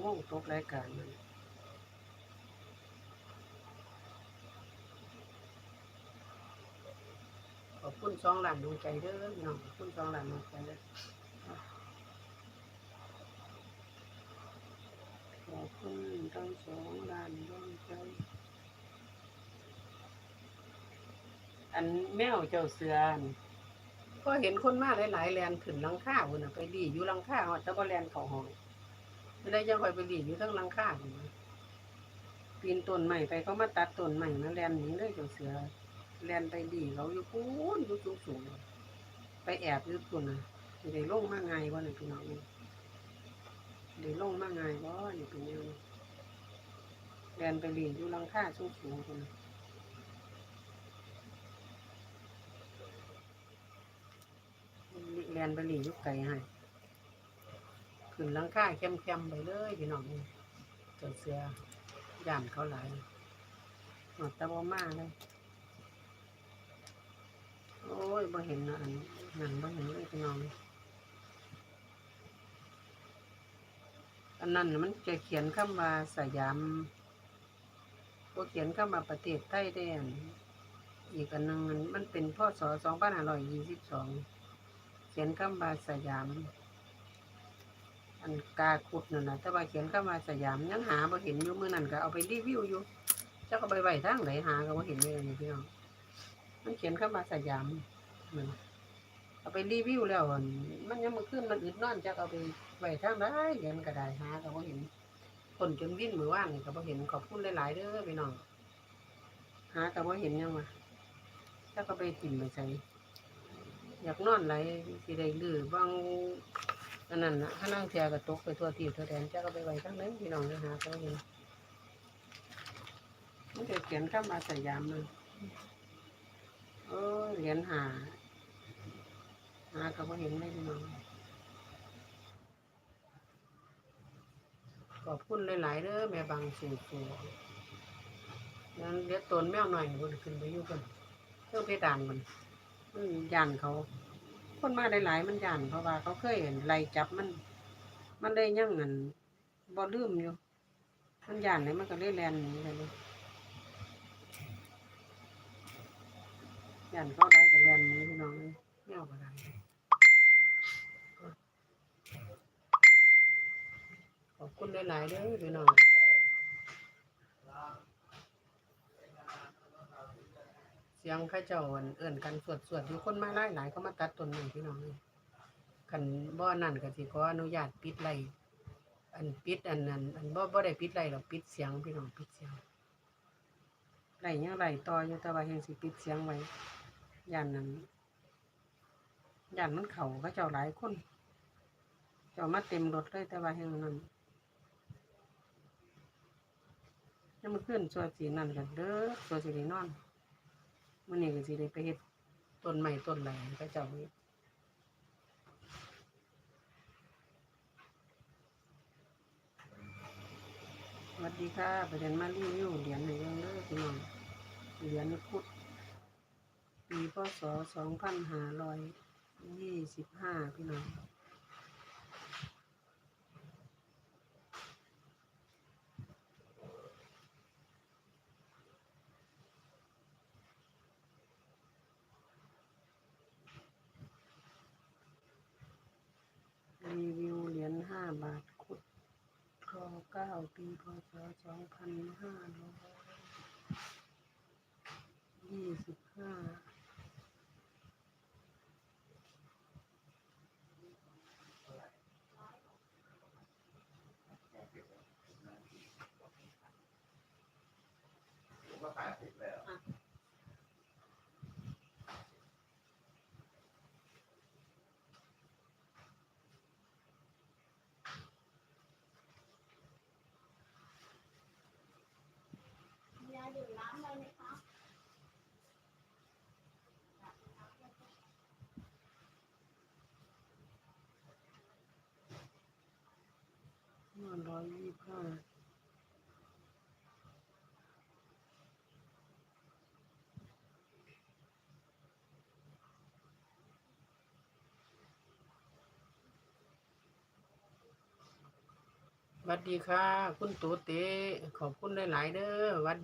โมงตกรายการมันขอบคุณสองหลานดวงใจเด้อพี่น้องขอบคุณสองหลานดวงใจเด้อขอบคุณทั้งสองหลานดวงใจอันแมวเจ้าเสือนี่ก็เห็นคนมาหลายๆแลนขึ้นลังคาพุ่นน่ะไปดีอยู่ลังคาแต่บ่แลนเขาห้อง ไม่ได้จังคอยไปดีอยู่เทั้งหลังคาพุ่นน่ะปีนต้นใหม่ไปเขามาตัดต้นใหม่นะแลนหนีเลยเจ้าเสือแลนไปดีเขาอยู่ปูนอยู่สูงๆไปแอบอยู่พุ่นน่ะสิได้ลงมาไงบ่นี่พี่น้องเนี่ได้ลงมาไงบ่นี่เป็นแนวนี้แลนไปดีอยู่หลังคาสูงๆพุ่นน่ะเรียนไปหลีอยุกไก่ให้ ขึ้นหลังค่าเข้มๆไปเลยพี่น้องเจาเสือย่านเขาหลายหมดตะบอมาเลย โอ้ยบ่เห็นนะอันนั่นบ่เห็นเลยพี่น้องนี่อันนั้นมันจะเขียนคำว่าสยามบ่เขียนคำว่าประเทศไทยได้อันอีกอันนึงมันมันเป็นพศ2522เขียนคำว่าสยาม อันกาขุดนั่นนะแต่ว่าเขียนคำว่าสยามยังหาบ่เห็นอยู่เมื้อนั้นก็เอาไปรีวิวอยู่เจ้าก็ไปไว้ทางไหนหาก็บ่เห็นเลยนี่พี่น้องมันเขียนคำว่าสยามนั่นเอาไปรีวิวแล้วมันยังมาขึ้นมันอึดนอนจักเอาไปไว้ทางใดเห็นก็ได้หาก็บ่เห็นคนจนวิ่นมือว่านนี่ก็บ่เห็นขอบคุณหลายๆเด้อพี่น้องหาก็บ่เห็นยังวะเจ้าก็ไปถิ่มไปใส่อยากนอนไหลสิได้ลือบาง อันนั้นนะถ้านั่งเทียก็ตกไปทั่วที่ทั่วแดนจะก็ไปไว้ทั้งนั้นพี่น้องนะฮะก็เห็นมันจะเขียนข้ามาสยามเลยโอ้ยเหรียญหาหาก็บ่เห็นเลยพี่น้องขอบคุณหลายๆเด้อแม่บางสู่สู่นั้นเดี๋ยวตนแมวหน่อยมันขึ้นไปอยู่กันเครื่องเพดานมันมันย่านเขา คนมาหลายๆมันย่านเพราะว่าเขาเคยเห็นไล่จับมัน มันได้ยังเงินบ่ลืมอยู่ มันย่านเลยมันก็เลยแลนหนีไปเลยย่านเขาได้ก็แลนหนี้พี่น้องเลยไม่เอาก็ได้ขอบคุณหลายๆเด้อพี่น้อง เสียงข้าเจ้าอั่นเอื่นกันสวดสวดอยู่คนมาหลายหลายเขามาตัดต้นไม้พี่น้องเลยกันบ่อนั่นก็สิขออนุญาตปิดไรอันปิดอันนั้นอันบ่บ่ได้ปิดไรหรอกปิดเสียงพี่น้องปิดเสียงไรยังไรต่ออยู่แต่ว่ายังสิปิดเสียงไว้ย่านนั้นย่านมันเข่าเขาเจ้าหลายคน เจ้ามาเต็มรถเลยแต่ว่าแหงนั้นยังมาขึ้นสัวสีนั่นกันเด้อสัวสีได้นอน มื่อนี้ก็สิได้ไปเฮ็ดต้นใหม่ต้นไหลพระเจ้าเฮ็ดสวัสดีค่ะประเด็นมารีวิวเหรียญในเรื่องเด้อพี่น้องเหรียญพุทธปีพศสองพันห้าร้อยยี่สิบห้าพี่น้องรีวิวเหรียญห้า บาทคุดคอเก้าปีพศสองพันห้าร้อยยี่สิบห้ายาดื่มน้ำอะไรไหมคะ ห้าร้อยยี่สิบห้าหวัสดีค่ะ คุณตูเตขอบคุณหลาย ๆ เด้อหวัด